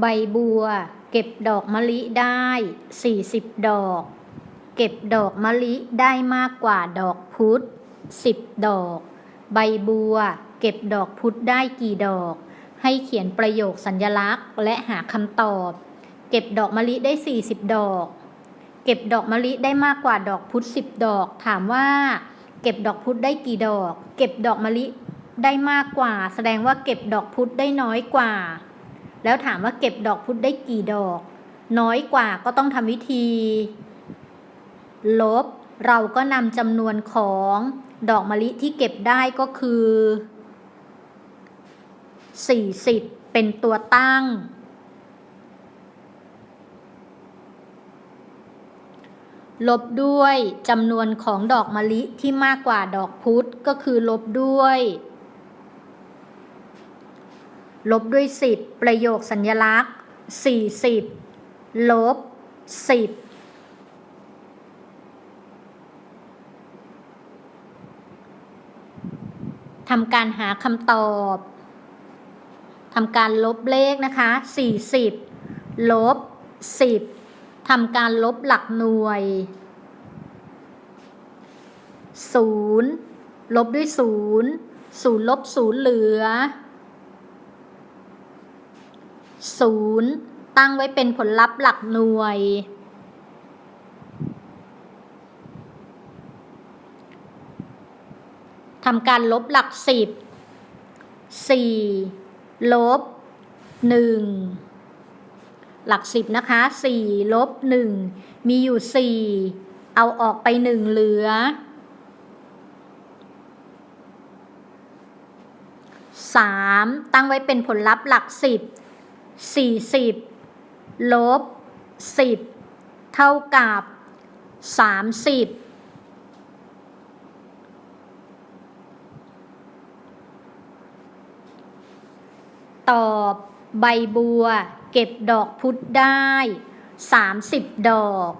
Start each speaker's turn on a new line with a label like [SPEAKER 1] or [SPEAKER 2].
[SPEAKER 1] ใบบัว เก็บดอกมะลิได้ 40 ดอก เก็บดอกมะลิได้มากกว่าดอกพุธ10 ดอก ใบบัว เก็บดอกพุธได้กี่ดอก ให้เขียนประโยคสัญญลักษณ์ และหาคำตอบ เก็บดอกมะลิได้ 40 ดอก เก็บดอกมะลิได้มากกว่าดอกพุธ10 ดอก ถามว่า เก็บดอกพุธได้กี่ดอก เก็บดอกมะลิได้มากกว่า แสดงว่าเก็บดอกพุธได้น้อยกว่า แล้วถามว่าเก็บดอกพุธได้กี่ดอก น้อยกว่าก็ต้องทำวิธี ลบ เราก็นำจำนวนของดอกมะลิที่เก็บได้ก็คือ 40 เป็นตัวตั้ง ลบด้วยจำนวนของดอกมะลิที่มากกว่าดอกพุธก็คือลบด้วย ลบด้วย 10 ประโยคสัญญลักษณ์ 40 ลบ 10 ทำการหาคำตอบทำการลบเลขนะคะ 40 ลบ 10 ทำการลบหลักหน่วย 0 ลบด้วย 0 0 ลบ 0 เหลือ 0 ตั้งไว้เป็นผลลัพธ์หลักหน่วย ทำการลบหลักสิบสี่ลบหนึ่งหลักสิบนะคะสี่ลบหนึ่งมีอยู่สี่เอาออกไปหนึ่งเหลือสามตั้งไว้เป็นผลลัพธ์หลักสิ บสี่สิบลบสิบเท่ากับสามสิบตอบใบบัว เก็บดอกพุธได้ 30 ดอก